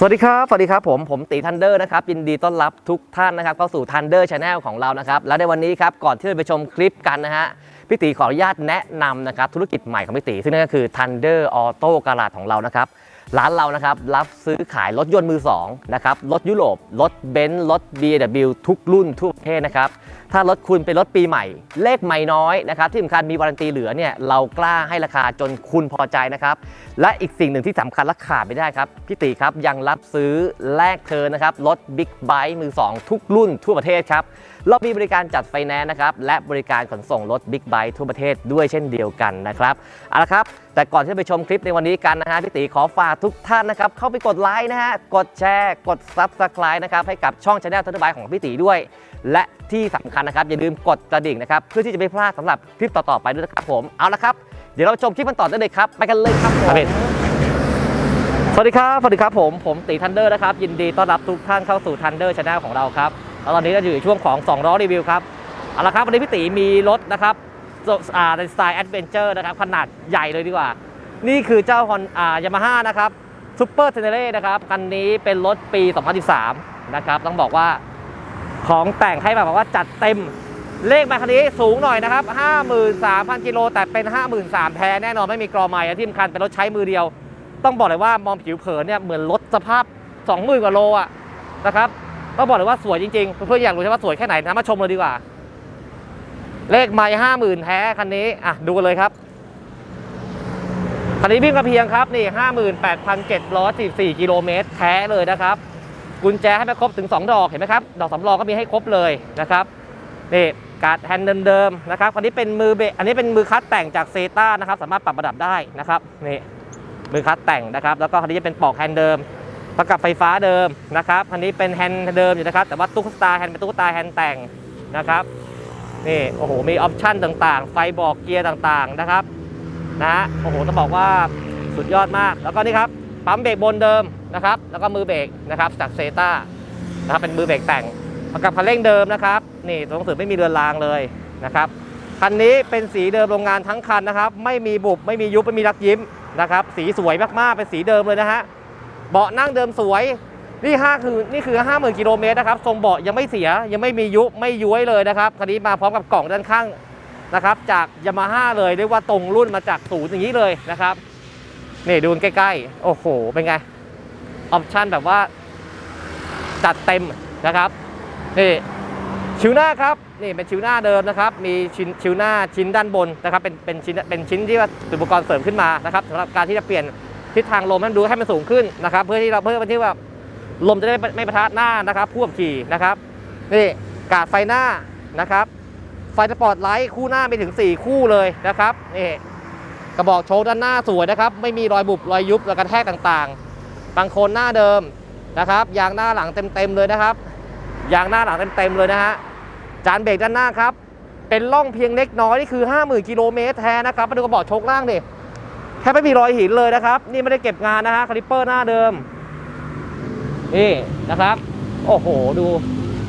สวัสดีครับ สวัสดีครับผม ผมตีทันเดอร์นะครับ ยินดีต้อนรับทุกท่านนะครับเข้าสู่ทันเดอร์ชาแนลของเรานะครับ และในวันนี้ครับ ก่อนที่จะไปชมคลิปกันนะฮะ พี่ตีขออนุญาตแนะนำนะครับ ธุรกิจใหม่ของพี่ตี ซึ่งนั่นก็คือ Thunder Auto Garage ของเรานะครับ ร้านเรานะครับ รับซื้อขายรถยนต์มือสองนะครับ รถยุโรป รถเบนซ์ รถ BMW ทุกรุ่นทุกประเภทนะครับถ้ารถคุณเป็นรถปีใหม่ เลขไม่น้อยนะครับที่สำคัญมีวารันตีเหลือเนี่ยเรากล้าให้ราคาจนคุณพอใจนะครับ และอีกสิ่งหนึ่งที่สำคัญและขาดไม่ได้ครับพี่ตีครับยังรับซื้อแลกเธอนะครับรถบิ๊กไบค์มือ 2 ทุกรุ่นทั่วประเทศครับเรามีบริการจัดไฟแนนซ์นะครับและบริการขนส่งรถบิ๊กไบค์ทั่วประเทศด้วยเช่นเดียวกันนะครับเอาละครับแต่ก่อนที่จะไปชมคลิปในวันนี้กันนะฮะพี่ตีขอฝากทุกท่านนะครับเข้าไปกดไลค์นะฮะกดแชร์ กด Subscribe นะครับให้กับช่องช anel ทันเดอร์ไบของพี่ตีด้วยและที่สำคัญนะครับ อย่าลืมกดกระดิ่งนะครับ เพื่อที่จะไม่พลาดสำหรับคลิปต่อ ๆ ไปด้วยนะครับผม เอาละครับ เดี๋ยวเราไปชมคลิปกันต่อได้เลยครับ ไปกันเลยครับผมสวัสดีครับ สวัสดีครับผม ผมตีทันเดอร์นะครับ ยินดีต้อนรับทุกท่านเข้าสู่ทันเดอร์ชาแนลของเราครับแล้วตอนนี้เราอยู่ในช่วงของ2ล้อรีวิวครับ เอาละครับ วันนี้พี่ตีมีรถนะครับอ่าในสไตล์แอดเวนเจอร์นะครับ ขนาดใหญ่เลยดีกว่า นี่คือเจ้าฮอนอ่ายามาฮ่านะครับซูเปอร์เทเนเร่นะครับ คันนี้เป็นรถปี 2013 นะครับ ต้องบอกว่า ของแต่งให้แบบว่าจัดเต็ม เลขมาคันนี้สูงหน่อยนะครับ 53,000 กิโลแต่เป็น 53,000แท้แน่นอนไม่มีกรอไม้ที่สำคัญเป็นรถใช้มือเดียว ต้องบอกเลยว่ามองผิวเผินเนี่ยเหมือนรถสภาพ 20,000 กว่าโลอะนะครับต้องบอกเลยว่าสวยจริงๆ เพื่อนๆอยากรู้ใช่ไหมว่าสวยแค่ไหนนะมาชมเลยดีกว่า เลขไม้ห้าหมื่นแท้คันนี้อะดูกันเลยครับคันนี้วิ่งกระเพียงครับนี่ห้าหมื่นแปดพันเจ็ดร้อยสิบสี่กิโลเมตรแท้เลยนะครับ กุญแจให้ไปครบถึง 2 ดอกเห็นไหมครับ ดอกสำรองก็มีให้ครบเลยนะครับนี่การ์ดแฮนด์เดิมๆนะครับคันนี้เป็นมือเบรกอันนี้เป็นมือคัดแต่งจากเซต้านะครับ สามารถปรับระดับได้นะครับนี่มือคัดแต่งนะครับ แล้วก็คันนี้จะเป็นปอกแฮนด์เดิมประกับไฟฟ้าเดิมนะครับคันนี้เป็นแฮนด์เดิมอยู่นะครับ แต่ว่าตุ๊กตาแฮนด์เป็นตุ๊กตาแฮนด์แต่งนะครับนี่โอ้โหมีออปชั่นต่างๆ ไฟบอกเกียร์ต่างๆนะครับนะฮะโอ้โหต้องบอกว่าสุดยอดมาก แล้วก็นี่ครับปั๊มเบรกบนเดิม นะครับ แล้วก็มือเบรกนะครับจากเซต้านะครับเป็นมือเบรกแต่งประกับคันเร่งเดิมนะครับนี่ตัวหนังสือไม่มีเรือนรางเลยนะครับคันนี้เป็นสีเดิมโรงงานทั้งคันนะครับ ไม่มีบุบไม่มียุบไม่มีรักยิ้มนะครับ สีสวยมากๆเป็นสีเดิมเลยนะฮะเบาะนั่งเดิมสวยนี่ห้าคือนี่คือ50,000กิโลเมตรนะครับทรงเบาะยังไม่เสียยังไม่มียุบไม่ย้วยเลยนะครับคันนี้มาพร้อมกับกล่องด้านข้างนะครับ จากยามาฮ่าเลยเรียกว่าตรงรุ่นมาจากศูนย์อย่างนี้เลยนะครับนี่ดูใกล้ๆ โอ้โห เป็นไง ออปชั่นแบบว่าจัดเต็มนะครับนี่ชิวหน้าครับนี่เป็นชิวหน้าเดิมนะครับ มีชิ้นชิวหน้าชิ้นด้านบนนะครับ เป็นเป็นชิ้นเป็นชิ้นที่ว่าอุปกรณ์เสริมขึ้นมานะครับสำหรับการที่จะเปลี่ยนทิศทางลมให้มันดูให้มันสูงขึ้นนะครับ เพื่อที่เราเพื่อที่ว่าลมจะได้ไม่ประทะหน้านะครับผู้ขับขี่นะครับนี่กาดไฟหน้านะครับ ไฟสปอร์ตไลท์คู่หน้าไปถึง 4 คู่เลยนะครับนี่กระบอกโชว์ด้านหน้าสวยนะครับ ไม่มีรอยบุบรอยยุบรอยกระแทกต่างๆ บางโคนหน้าเดิมนะครับยางหน้าหลังเต็มๆเลยนะครับยางหน้าหลังเต็มๆเลยนะฮะจานเบรกด้านหน้าครับ เป็นร่องเพียงเล็กน้อยนี่คือ 50,000กิโลเมตรแท้นะครับมาดูกระบอกโชคล่างดิแทบไม่มีรอยหินเลยนะครับ นี่ไม่ได้เก็บงานนะฮะคาลิปเปอร์หน้าเดิม นี่นะครับ โอ้โหดู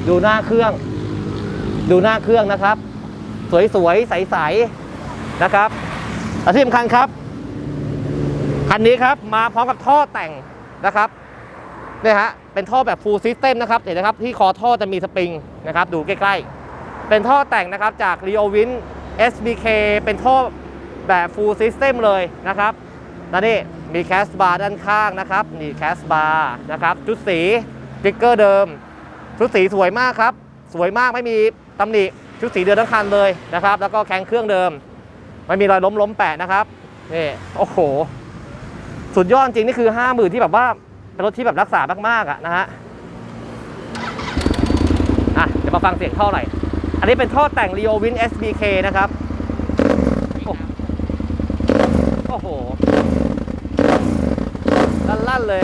ดูหน้าเครื่อง ดูหน้าเครื่องนะครับ สวยๆใสๆนะครับและที่สำคัญครับ คันนี้ครับมาพร้อมกับท่อแต่ง นะครับเนี่ยฮะเป็นท่อแบบ full system นะครับเห็นนะครับที่คอท่อจะมีสปริงนะครับดูใกล้ๆ เป็นท่อแต่งนะครับจาก Rio Win SBK เป็นท่อแบบ full system เลยนะครับแล้วนี่มีแคสบาร์ด้านข้างนะครับนี่แคสบาร์นะครับชุดสีสติ๊กเกอร์เดิม ชุดสีสวยมากครับ สวยมากไม่มีตำหนิชุดสีเดิมทั้งคันเลยนะครับ แล้วก็แข้งเครื่องเดิม ไม่มีรอยล้มล้มแปะนะครับนี่โอ้โห สุดยอดจริงนี่คือห้าหมื่นที่แบบว่าเป็นรถที่แบบรักษามากๆอะนะฮะอะเดี๋ยวมาฟังเสียงท่อหน่อยอันนี้เป็นท่อแต่ง Rio Win SBK นะครับโอ้โอ้โห ลั่นๆเลย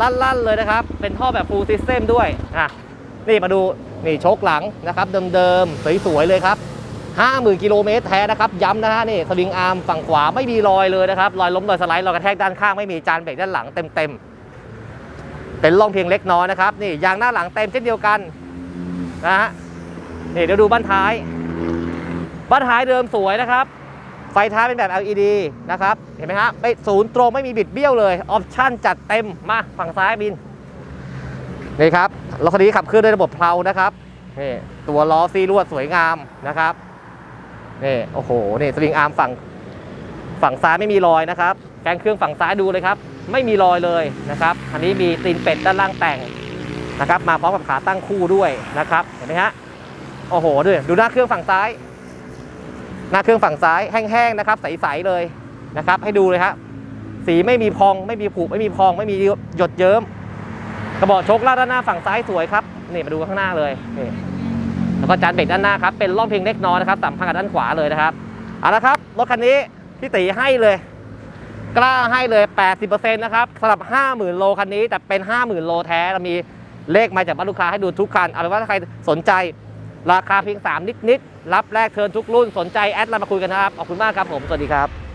ลั่นๆเลยนะครับ เป็นท่อแบบ full system ด้วย อะ นี่มาดู นี่โชคหลังนะครับ เดิมๆ สวยๆ เลยครับ 50,000กิโลเมตรแท้นะครับย้ำนะฮะนี่สลิงอาร์มฝั่งขวาไม่มีรอยเลยนะครับรอยล้มรอยสไลด์รอยกระแทกด้านข้างไม่มีจานเบรกด้านหลังเต็มๆเป็นร่องเพียงเล็กน้อยนะครับนี่ยางหน้าหลังเต็มเช่นเดียวกันนะฮะนี่เดี๋ยวดูบ้านท้าย บ้านท้ายเดิมสวยนะครับ ไฟท้ายเป็นแบบ LED นะครับเห็นไหมฮะไม่ศูนย์ตรงไม่มีบิดเบี้ยวเลยออปชั่นจัดเต็มมาฝั่งซ้ายบินนี่ครับรถคันนี้ขับเคลื่อนด้วยระบบเพลานะครับนี่ตัวล้อซีลวดสวยงามนะครับ นี่โอ้โหนี่สวิงอาร์มฝั่งฝั่งซ้ายไม่มีรอยนะครับแกนเครื่องฝั่งซ้ายดูเลยครับ ไม่มีรอยเลยนะครับ อันนี้มีตีนเป็ดด้านล่างแต่งนะครับ มาพร้อมกับขาตั้งคู่ด้วยนะครับ เห็นไหมฮะโอ้โหดูดิดูหน้าเครื่องฝั่งซ้าย หน้าเครื่องฝั่งซ้ายแห้งๆนะครับ ใสๆเลยนะครับ ให้ดูเลยครับสีไม่มีพองไม่มีผุไม่มีพอง ไม่มีหยดเยิ้มกระบอกชคลาดด้านหน้าฝั่งซ้ายสวยครับนี่มาดูข้างหน้าเลยนี่ แล้วก็จานเบรกด้านหน้าครับเป็นร่องเพียงเล็กน้อยนะครับสัมพันธ์กับด้านขวาเลยนะครับเอาละครับรถคันนี้พี่ตีให้เลย กล้าให้เลย 80%นะครับสำหรับ 50,000 โลคันนี้ แต่เป็น 50,000 โลแท้เรามีเลขมาจากบ้านลูกค้าให้ดูทุกคันเอาเป็นว่าถ้าใครสนใจราคาเพียง 3 นิดๆรับแรกเทินทุกรุ่นสนใจแอดไลน์มาคุยกันนะครับขอบคุณมากครับผมสวัสดีครับ